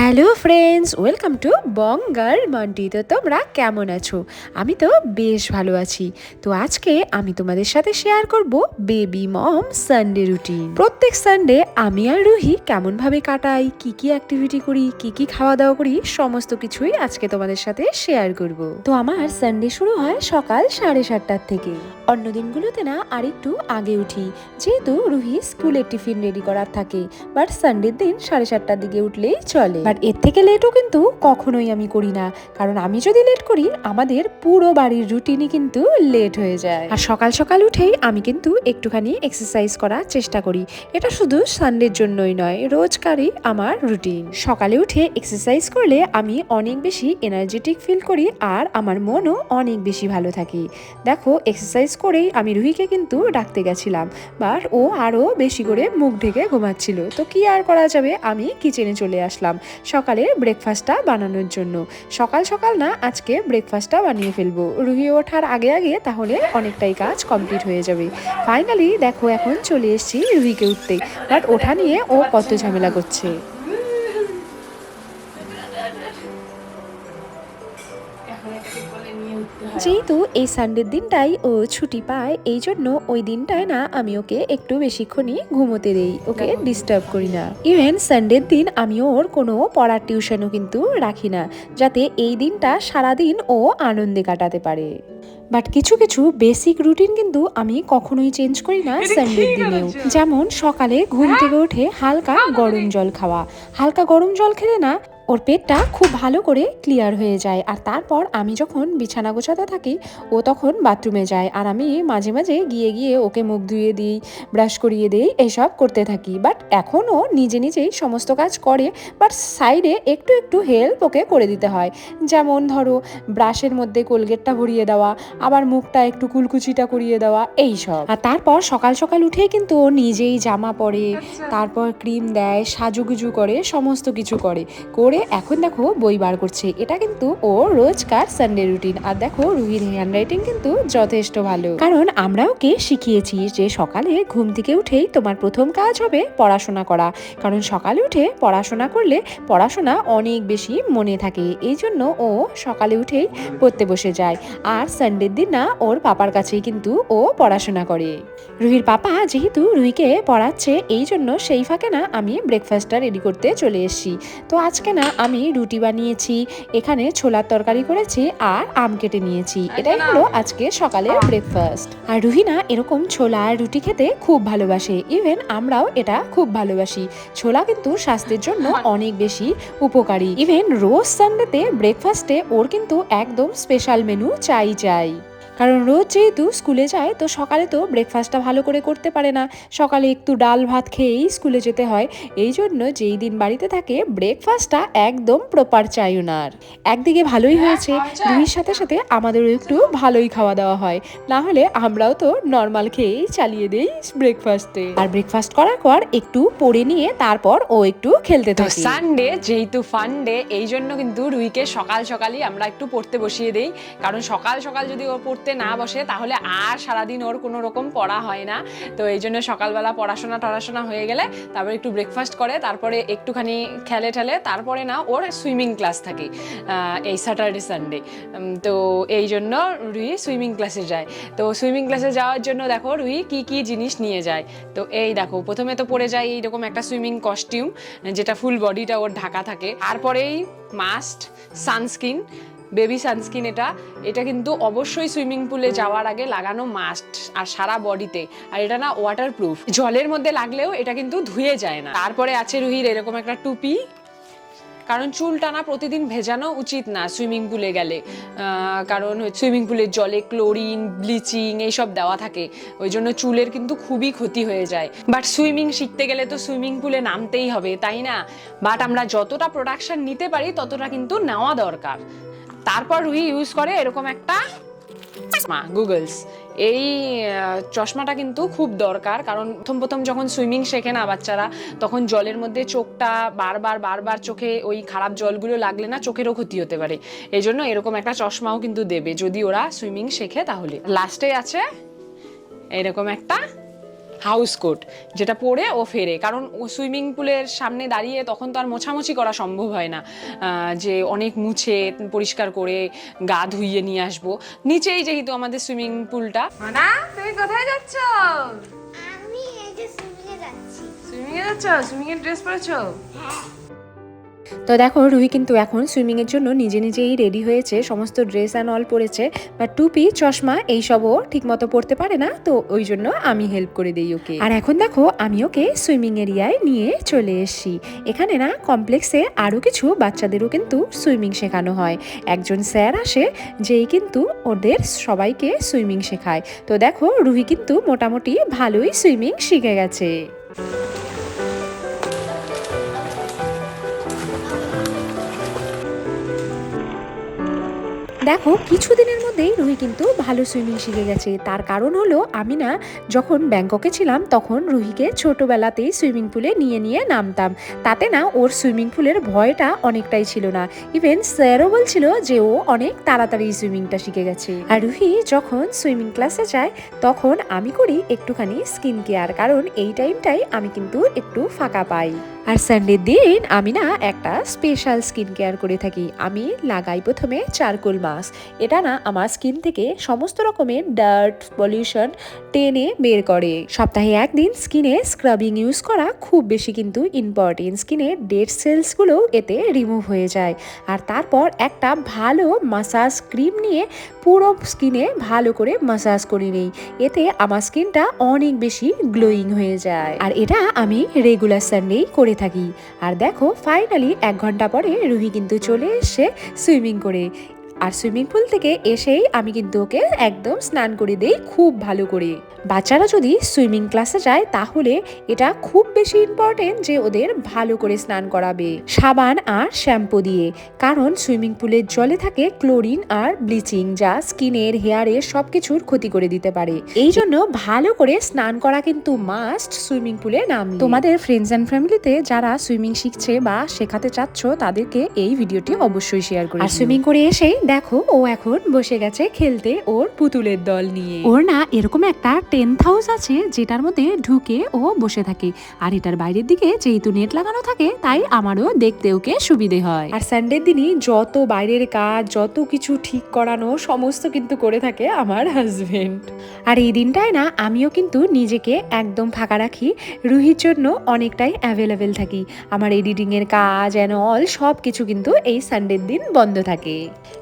Hello friends welcome to বঙ্গার মান্টি তো তোমরা কেমন আছো? আমি তো বেশ ভালো আছি। তো আজকে আমি তোমাদের সাথে শেয়ার করব বেবি মম সানডে রুটিন প্রত্যেক সানডে আমি আর রুহি কেমনভাবে কাটাই, কি কি অ্যাক্টিভিটি করি, কি কি খাওয়া দাওয়া করি, সমস্ত কিছুই আজকে তোমাদের সাথে শেয়ার করব। তো আমার সানডে শুরু হয় সকাল সাড়ে সাতটার থেকে। অন্য দিনগুলোতে না আর একটু আগে উঠি। যেহেতু রুহি স্কুলের টিফিন রেডি করার থাকে বাট সানডের দিন সাড়ে সাতটার দিকে উঠলেই চলে। বাট এর থেকে লেটও কিন্তু কখনোই আমি করি না। কারণ আমি যদি লেট করি, আমাদের পুরো বাড়ির রুটিনই কিন্তু লেট হয়ে যায়। আর সকাল সকাল উঠেই আমি কিন্তু একটুখানি এক্সারসাইজ করার চেষ্টা করি। এটা শুধু সানডের জন্যই নয়, রোজকারই আমার রুটিন সকালে উঠে এক্সারসাইজ করলে আমি অনেক বেশি এনার্জেটিক ফিল করি আর আমার মনও অনেক বেশি ভালো থাকে। দেখো এক্সারসাইজ করেই আমি রুহিকে কিন্তু ডাকতে গেছিলাম বাট ও আরও বেশি করে মুখ ঢেকে ঘুমাচ্ছিল। তো কি আর করা যাবে? আমি কিচেনে চলে আসলাম। সকালের ব্রেকফাস্টটা বানানোর জন্য। সকাল সকাল না, আজকে ব্রেকফাস্টটা বানিয়ে ফেলব। রুহি ওঠার আগে আগে তাহলে অনেকটাই কাজ কমপ্লিট হয়ে যাবে। ফাইনালি দেখো, এখন চলে এসেছি রুহিকে উঠতে। বাট ওঠা নিয়ে ও কত ঝামেলা করছে। যেহেতু এই সানডের দিনটাই ও ছুটি পায় এই জন্য ওই দিনটায় না আমি ওকে একটু বেশিক্ষণই ঘুমোতে দেই ওকে ডিস্টার্ব করি না। ইভেন সানডের দিন আমি ওর কোনো পড়ার টিউশনও কিন্তু রাখি না যাতে এই দিনটা সারাদিন ও আনন্দে কাটাতে পারে। বাট কিছু কিছু বেসিক রুটিন কিন্তু আমি কখনোই চেঞ্জ করি না সানডের দিনেও। যেমন সকালে ঘুম থেকে উঠে হালকা গরম জল খাওয়া। হালকা গরম জল খেলে না ওর পেটটা খুব ভালো করে ক্লিয়ার হয়ে যায়। আর তারপর আমি যখন বিছানা গোছাতে থাকি ও তখন বাথরুমে যায়। আর আমি মাঝে মাঝে গিয়ে গিয়ে ওকে মুখ ধুয়ে দিই ব্রাশ করিয়ে দিই এইসব করতে থাকি। বাট এখনও নিজে নিজেই সমস্ত কাজ করে বাট সাইডে একটু একটু হেল্প ওকে করে দিতে হয়। যেমন ধরো ব্রাশের মধ্যে কোলগেটটা ভরিয়ে দেওয়া আবার মুখটা একটু কুলকুচিটা করিয়ে দেওয়া এই সব। আর তারপর সকাল সকাল উঠেই কিন্তু ও নিজেই জামা পরে তারপর ক্রিম দেয় সাজুগুজু করে সমস্ত কিছু করে। করে এখন দেখো বই বার করছে। এটা কিন্তু ও রোজকার সানডে রুটিন আর দেখো রুহির হ্যান্ড রাইটিং কিন্তু যথেষ্ট ভালো। কারণ আমরা ওকে শিখিয়েছি যে সকালে ঘুম থেকে উঠেই তোমার প্রথম কাজ হবে পড়াশোনা করা। কারণ সকালে উঠে পড়াশোনা করলে পড়াশোনা অনেক বেশি মনে থাকে। এই জন্য ও সকালে উঠেই পড়তে বসে যায়। আর সানডের দিন না ওর পাপার কাছেই কিন্তু ও পড়াশোনা করে। রুহির পাপা যেহেতু রুহিকে পড়াচ্ছে, এই জন্য সেই ফাঁকে না আমি ব্রেকফাস্টটা রেডি করতে চলে এসেছি। তো আজকে না আমি রুটি বানিয়েছি এখানে ছোলার তরকারি করেছি আর আম কেটে নিয়েছি। এটাই হলো আজকে সকালের ব্রেকফাস্ট আর রুহিনা এরকম ছোলা আর রুটি খেতে খুব ভালোবাসে। ইভেন আমরাও এটা খুব ভালোবাসি। ছোলা কিন্তু স্বাস্থ্যের জন্য অনেক বেশি উপকারী। ইভেন রোজ সানডেতে ব্রেকফাস্টে ওর কিন্তু একদম স্পেশাল মেনু চাই চাই কারণ রোজ যেহেতু স্কুলে যায় তো সকালে তো ব্রেকফাস্টটা ভালো করে করতে পারে না। সকালে একটু ডাল ভাত খেয়েই স্কুলে যেতে হয়। এই জন্য যেই দিন বাড়িতে থাকে ব্রেকফাস্টটা একদম প্রপার চাই ওনার একদিকে ভালোই হয়েছে রুহির সাথে সাথে আমাদেরও একটু ভালোই খাওয়া দাওয়া হয়। না হলে আমরাও তো নর্মাল খেয়েই চালিয়ে দেই ব্রেকফাস্টে আর ব্রেকফাস্ট করার পর একটু পড়ে নিয়ে তারপর ও একটু খেলতে থাকে। সানডে যেহেতু ফান ডে এই জন্য কিন্তু রুইকে সকাল সকালই আমরা একটু পড়তে বসিয়ে দেই। কারণ সকাল সকাল যদি ও পড়তে না বসে তাহলে আর সারাদিন ওর কোনো রকম পড়া হয় না। তো এই জন্য সকালবেলা পড়াশোনা টড়াশোনা হয়ে গেলে তারপর একটু ব্রেকফাস্ট করে, তারপরে একটুখানি খেলে ঠেলে, তারপরে না ওর সুইমিং ক্লাস থাকে এই স্যাটারডে সানডে তো এই জন্য রুই সুইমিং ক্লাসে যায়। তো সুইমিং ক্লাসে যাওয়ার জন্য দেখো রুই কি কি জিনিস নিয়ে যায়। তো এই দেখো, প্রথমে তো পরে যায় এইরকম একটা সুইমিং কস্টিউম যেটা ফুল বডিটা ওর ঢাকা থাকে। তারপরেই মাস্ট সানস্ক্রিন বেবি সানস্ক্রিন এটা। এটা কিন্তু অবশ্যই সুইমিং পুলে যাওয়ার আগে লাগানো মাস্ট আর সারা বডিতে। আর এটা না ওয়াটার প্রুফ জলের মধ্যে লাগলেও এটা কিন্তু ধুয়ে যায় না। তারপরে আছে রুহির এরকম একটা টুপি। কারণ চুল টানা প্রতিদিন ভেজানো উচিত না সুইমিং পুলে গেলে। কারণ সুইমিং পুলের জলে ক্লোরিন ব্লিচিং এইসব দেওয়া থাকে। ওই জন্য চুলের কিন্তু খুবই ক্ষতি হয়ে যায়। বাট সুইমিং শিখতে গেলে তো সুইমিং পুলে নামতেই হবে, তাই না? বাট আমরা যতটা প্রোডাকশন নিতে পারি, ততটা কিন্তু নেওয়া দরকার। তারপর রুহি ইউজ করে এরকম একটা চশমা গুগলস এই চশমাটা কিন্তু খুব দরকার, কারণ প্রথম প্রথম যখন সুইমিং শেখে না বাচ্চারা, তখন জলের মধ্যে চোখটা বারবার বারবার চোখে ওই খারাপ জলগুলো লাগলে না চোখেরও ক্ষতি হতে পারে। এই জন্য এরকম একটা চশমাও কিন্তু দেবে, যদি ওরা সুইমিং শেখে তাহলে। লাস্টে আছে এরকম একটা হাউস কোট যেটা পরে ও ফেরে। কারণ ও সুইমিং পুলের সামনে দাঁড়িয়ে তখন তো আর মোছামুছি করা সম্ভব হয় না যে অনেক মুছে পরিষ্কার করে গা ধুইয়ে নিয়ে আসব। নিচেই যেহেতু আমাদের সুইমিং পুলটা। না তুমি কোথায় যাচ্ছ? আমি এই যে সুইমিং এ যাচ্ছি। সুইমিং এ যাচ্ছ? সুইমিং এর ড্রেস পরেছো? তো দেখো রুহি কিন্তু এখন সুইমিংয়ের জন্য নিজে নিজেই রেডি হয়েছে, সমস্ত ড্রেস অ্যান্ড অল পরেছে। বা টুপি, চশমা এইসবও ঠিকমতো পরতে পারে না, তো ওই জন্য আমি হেল্প করে দিই ওকে। আর এখন দেখো, আমি ওকে সুইমিং এরিয়ায় নিয়ে চলে এসেছি। এখানে না কমপ্লেক্সে আরও কিছু বাচ্চাদেরও কিন্তু সুইমিং শেখানো হয়। একজন স্যার আসে, যেই কিন্তু ওদের সবাইকে সুইমিং শেখায়। তো দেখো রুহি কিন্তু মোটামুটি ভালোই সুইমিং শিখে গেছে। দেখো, কিছুদিনের মধ্যেই রুহি কিন্তু ভালো সুইমিং শিখে গেছে। তার কারণ হলো, আমি না যখন ব্যাংককে ছিলাম, তখন রুহিকে ছোটবেলাতেই সুইমিং পুলে নিয়ে নিয়ে নামতাম। তাতে না ওর সুইমিং পুলের ভয়টা অনেকটাই ছিল না। ইভেন স্যারও বলছিল যে ও অনেক তাড়াতাড়ি সুইমিংটা শিখে গেছে। আর রুহি যখন সুইমিং ক্লাসে যায়, তখন আমি করি একটুখানি স্কিন কেয়ার কারণ এই টাইমটাই আমি কিন্তু একটু ফাঁকা পাই। আর সানডের দিন আমি না একটা স্পেশাল স্কিন কেয়ার করে থাকি। আমি লাগাই প্রথমে চারকোল মাস্ক এটা না আমার স্কিন থেকে সমস্ত রকমের ডার্ট পলিউশন টেনে বের করে। সপ্তাহে একদিন স্কিনে স্ক্রাবিং ইউজ করা খুব বেশি কিন্তু ইম্পর্টেন্ট স্কিনের ডেড সেলসগুলো এতে রিমুভ হয়ে যায়। আর তারপর একটা ভালো মাসাজ ক্রিম নিয়ে পুরো স্কিনে ভালো করে মাসাজ করে নেই। এতে আমার স্কিনটা অনেক বেশি গ্লোয়িং হয়ে যায়। আর এটা আমি রেগুলার সানডেই করে থাকি। আর দেখো ফাইনালি এক ঘণ্টা পরে রুহি কিন্তু চলে এসে সুইমিং করে। আর সুইমিং পুল থেকে এসেই আমি কিন্তু ওকে একদম স্নান করে দেই খুব ভালো করে। বাচ্চারা যদি সুইমিং ক্লাসে যায় তাহলে এটা খুব বেশি ইম্পর্টেন্ট যে ওদের ভালো করে স্নান করাবে। সাবান আর শ্যাম্পু দিয়ে কারণ সুইমিং পুলের জলে থাকে ক্লোরিন আর ব্লিচিং যা স্কিনের হেয়ারের সব কিছুর ক্ষতি করে দিতে পারে। এই জন্য ভালো করে স্নান করা কিন্তু মাস্ট সুইমিং পুলে নাম তোমাদের ফ্রেন্ডস অ্যান্ড ফ্যামিলিতে যারা সুইমিং শিখছে বা শেখাতে চাচ্ছ তাদেরকে এই ভিডিওটি অবশ্যই শেয়ার করে আর সুইমিং করে এসেই দেখো ও এখন বসে গেছে খেলতে ওর পুতুলের দল নিয়ে। ওর না এরকম একটা টেন্ট হাউস আছে যেটার মধ্যে ঢুকে ও বসে থাকে। আর এটার বাইরের দিকে যেহেতু নেট লাগানো থাকে তাই আমারও দেখতে ওকে সুবিধে হয়। আর সানডের দিনই যত বাইরের কাজ যত কিছু ঠিক করানো সমস্ত কিন্তু করে থাকে আমার হাজবেন্ড আর এই দিনটায় না আমিও কিন্তু নিজেকে একদম ফাঁকা রাখি। রুহির জন্য অনেকটাই অ্যাভেলেবেল থাকি। আমার এডিটিংয়ের কাজ অ্যান্ড অল সব কিছু কিন্তু এই সানডের দিন বন্ধ থাকে।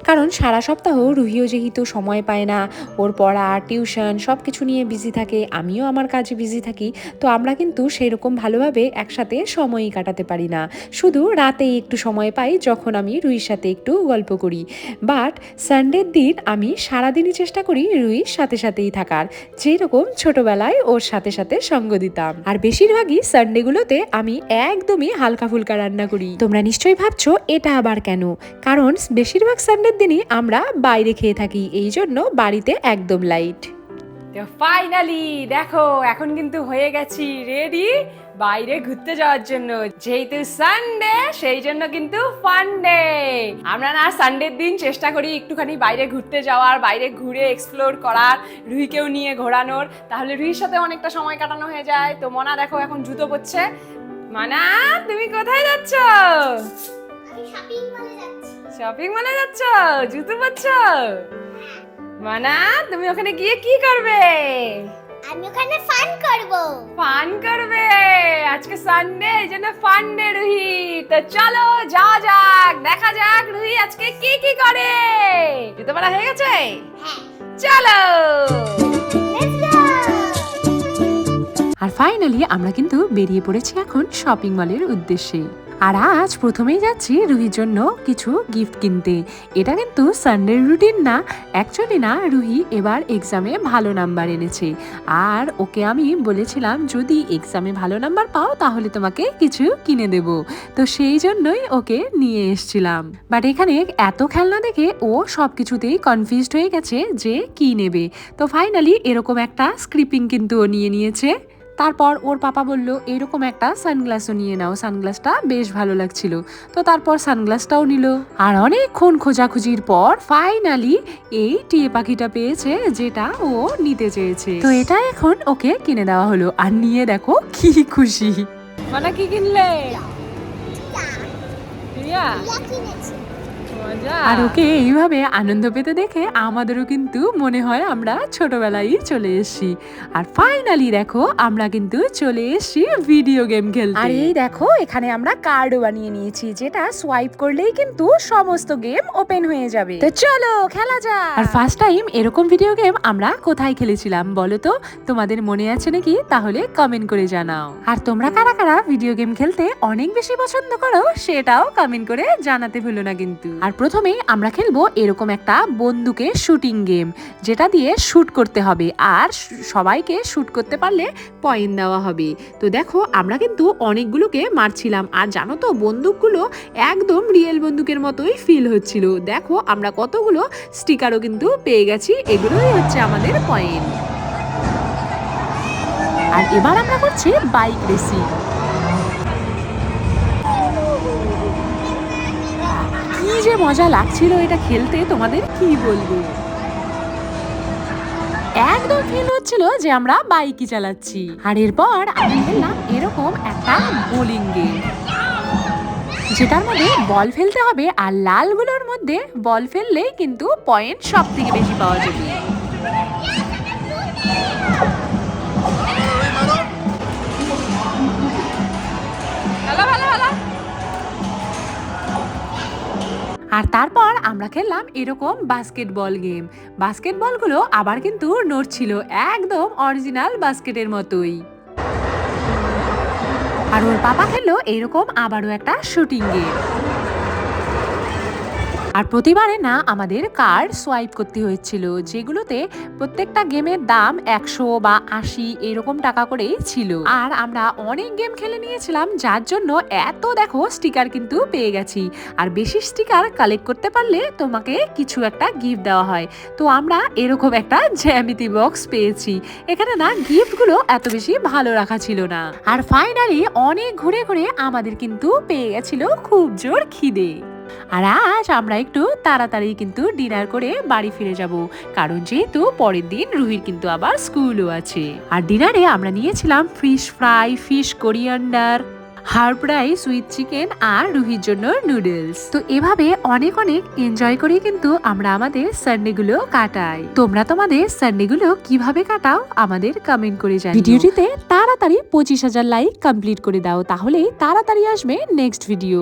কারণ সারা সপ্তাহ রুহিও যেহেতু সময় পায় না, ওর পড়া, টিউশন সব কিছু নিয়ে বিজি থাকে, আমিও আমার কাজে বিজি থাকি, তো আমরা কিন্তু সেরকম ভালোভাবে একসাথে সময়ই কাটাতে পারি না। শুধু রাতেই একটু সময় পাই যখন আমি রুহির সাথে একটু গল্প করি। বাট সানডের দিন আমি সারাদিনই চেষ্টা করি রুহির সাথে সাথেই থাকার, যেরকম ছোটবেলায় ওর সাথে সাথে সঙ্গ দিতাম। আর বেশিরভাগই সানডেগুলোতে আমি একদমই হালকা ফুলকা রান্না করি। তোমরা নিশ্চয়ই ভাবছ এটা আবার কেন? কারণ বেশিরভাগ সানডের দিনই আমরা বাইরে খেয়ে থাকি, এই জন্য বাড়িতে একদম লাইট ফাইনালি দেখো, এখন কিন্তু হয়ে গেছি রেডি বাইরে ঘুরতে যাওয়ার জন্য। যেহেতু সানডে সেই জন্য কিন্তু ফানডে আমরা না সানডের দিন চেষ্টা করি একটুখানি বাইরে ঘুরতে যাওয়ার, বাইরে ঘুরে এক্সপ্লোর করার, রুহিকেও নিয়ে ঘোরানোর। তাহলে রুহির সাথে অনেকটা সময় কাটানো হয়ে যায়। তো মনা, দেখো, এখন জুতো পড়ছে মানা, তুমি কোথায় যাচ্ছ? শপিং মলে যাচ্ছি। শপিং মলে যাচ্ছ? জুতো পরছ? মানা তুমি ওখানে গিয়ে কি করবে? আমি ওখানে ফান করব। ফান করবে। আজকে সানডে এই জন্য ফান ডে রুহি। তো চলো যাওয়া যাক। দেখা যাক রুহি আজকে কি কি করে? জুতো পরা হয়ে গেছে? হ্যাঁ। চলো। আর ফাইনালি আমরা কিন্তু বেরিয়ে পড়েছি এখন শপিং মলের উদ্দেশ্যে। আর আজ প্রথমেই যাচ্ছি রুহির জন্য কিছু গিফট কিনতে। এটা কিন্তু সানডের রুটিন না। অ্যাকচুয়ালি না, রুহি এবার এক্সামে ভালো নাম্বার এনেছে। আর ওকে আমি বলেছিলাম, যদি এক্সামে ভালো নাম্বার পাও, তাহলে তোমাকে কিছু কিনে দেব। তো সেই জন্যই ওকে নিয়ে এসছিলাম। বাট এখানে এত খেলনা দেখে ও সব কিছুতেই কনফিউজড হয়ে গেছে যে কি নেবে। তো ফাইনালি এরকম একটা স্ক্রিপিং কিন্তু ও নিয়ে নিয়েছে। তারপর ওর পাপা বলল এরকম একটা সানগ্লাসও নিয়ে নাও। সানগ্লাসটা বেশ ভালো লাগছিল। তো তারপর সানগ্লাসটাও নিল। আর অনেকক্ষণ খোঁজাখুঁজির পর ফাইনালি এই টিয়ে পাখিটা পেয়েছে যেটা ও নিতে চেয়েছে। তো এটা এখন ওকে কিনে দেওয়া হলো। আর নিয়ে দেখো কি খুশি। মানে কি কিনলে? রিয়া কিনেছি। মজা আর ওকে এইভাবে আনন্দ পেতে দেখে আমাদেরও কিন্তু মনে হয় আমরা ছোটবেলায় চলে এসেছি। আর ফাইনালি দেখো আমরা কিন্তু চলে এসেছি ভিডিও গেম খেলতে। আর এই দেখো এখানে আমরা কার্ডও বানিয়ে নিয়েছি যেটা সোয়াইপ করলেই কিন্তু সমস্ত গেম ওপেন হয়ে যাবে। তো চলো খেলা যাক। আর ফার্স্ট টাইম এরকম ভিডিও গেম আমরা কোথায় খেলেছিলাম বলো তো? তোমাদের মনে আছে নাকি? তাহলে কমেন্ট করে জানাও। আর তোমরা কারা কারা ভিডিও গেম খেলতে অনেক বেশি পছন্দ করো সেটাও কমেন্ট করে জানাতে ভুলো না কিন্তু। আর প্রথমেই আমরা খেলব এরকম একটা বন্দুকের শুটিং গেম, যেটা দিয়ে শুট করতে হবে। আর সবাইকে শ্যুট করতে পারলে পয়েন্ট দেওয়া হবে। তো দেখো, আমরা কিন্তু অনেকগুলোকে মারছিলাম। আর জানো তো, বন্দুকগুলো একদম রিয়েল বন্দুকের মতোই ফিল হচ্ছিল। দেখো, আমরা কতগুলো স্টিকারও কিন্তু পেয়ে গেছি। এগুলোই হচ্ছে আমাদের পয়েন্ট। আর এবার আমরা করছি বাইক রেসিং যে মজা লাগছিল এটা খেলতে তোমাদের কি বলব? একদম ফিল হচ্ছিল যে আমরা বাইকই চালাচ্ছি। আর এরপর আমি খেললাম এরকম একটা বোলিং গেম যেটার মধ্যে বল ফেলতে হবে আর লালগুলোর মধ্যে বল ফেললেই কিন্তু পয়েন্ট সব থেকে বেশি পাওয়া যাবে। আর তারপর আমরা খেললাম এরকম বাস্কেটবল গেম বাস্কেটবলগুলো আবার কিন্তু নড়ছিল একদম অরিজিনাল বাস্কেটের মতোই। আর ওর পাপা খেললো এরকম আবারও একটা শুটিং গেম আর প্রতিবারে না আমাদের কার্ড সোয়াইপ করতে হয়েছিল? যেগুলোতে প্রত্যেকটা গেমের দাম একশো বা আশি এরকম টাকা করেই ছিল। আর আমরা অনেক গেম খেলে নিয়েছিলাম, যার জন্য এত দেখো স্টিকার কিন্তু পেয়ে গেছি। আর বেশি স্টিকার কালেক্ট করতে পারলে তোমাকে কিছু একটা গিফট দেওয়া হয়। তো আমরা এরকম একটা জ্যামিতি বক্স পেয়েছি। এখানে না গিফটগুলো এত বেশি ভালো রাখা ছিল না। আর ফাইনালি অনেক ঘুরে ঘুরে আমাদের কিন্তু পেয়ে গেছিল খুব জোর খিদে। আর আজ আমরা একটু তাড়াতাড়ি কিন্তু ডিনার করে বাড়ি ফিরে যাব, কারণ যেহেতু পরের দিন রুহির কিন্তু আবার স্কুলও আছে। আর ডিনারে আমরা নিয়েছিলাম fish fry fish coriander herb rice with chicken আর রুহির জন্য নুডলস তো এভাবে অনেক অনেক এনজয় করে কিন্তু আমরা আমাদের সানডে গুলো কাটাই। তোমরা তোমাদের সানডে গুলো কীভাবে কাটাও আমাদের কমেন্ট করে জানিও। ভিডিওটিতে তাড়াতাড়ি পঁচিশ হাজার লাইক কমপ্লিট করে দাও, তাহলেই তাড়াতাড়ি আসবে নেক্সট ভিডিও